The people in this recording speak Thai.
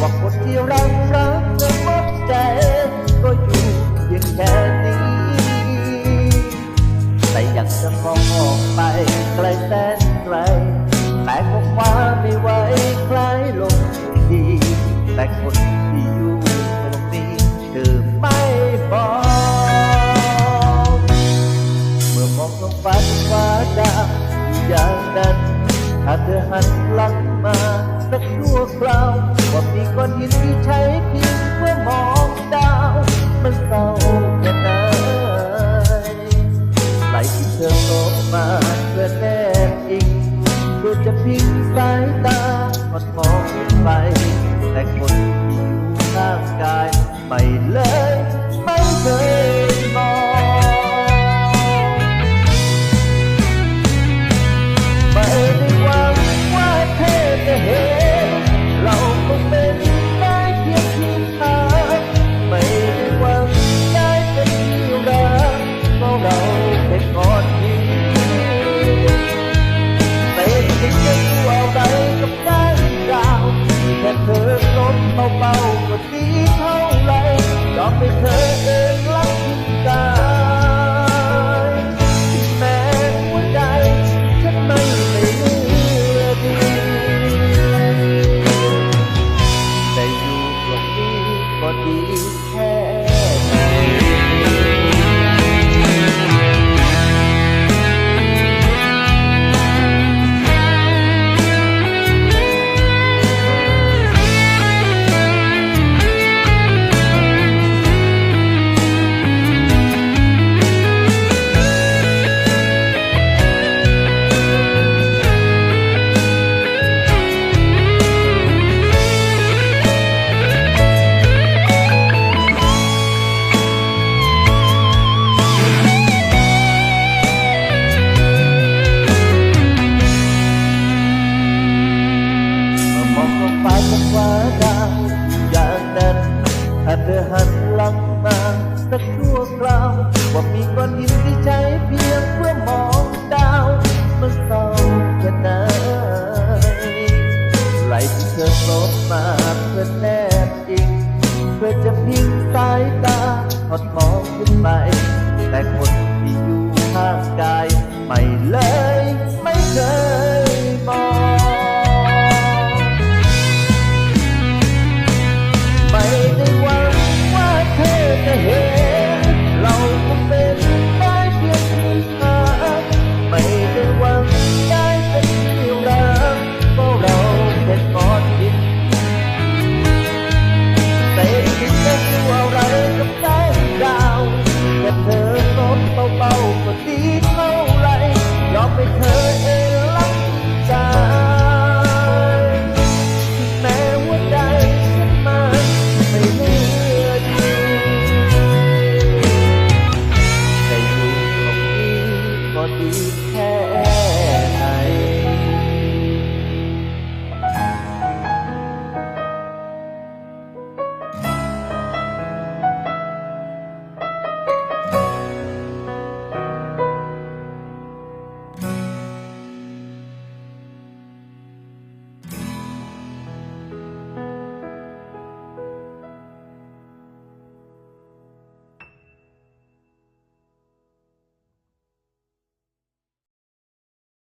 ว่าคนที่เรารักและหมดใจ ก็อยู่เพียงแค่นี้ แต่อยากจะมองออกไปไกลแสนไกล แต่ก็คว้าไม่ไหวคล้ายลงดี แต่คนที่อยู่ตรงนี้เธอไม่บอก เมื่อมองลงฟ้าฟ้าดาอย่างนั้นถ้าเธอหันหลังมาสักชั่วคราว ก็มีก้อนหินที่ใช้เพียงเพื่อมองดาว มันเศร้าแค่ไหนไหลที่เธอตกมาเพื่อแนบอิงเพื่อจะพิงสายตาทอดมองขึ้นไป แต่คนที่อยู่ข้างกาย ไม่เลย ไม่เคย ธอหันหลังมาสักชั่วคราว ว่ามีก้อนหินที่ใช้เพียงเพื่อมองดาวมันเศร้าแค่ไหนไหลที่เธอลบมาเพื่อแนบอิงเพื่อจะพิงสายตาทอดมองขึ้นไปแต่คน Israel.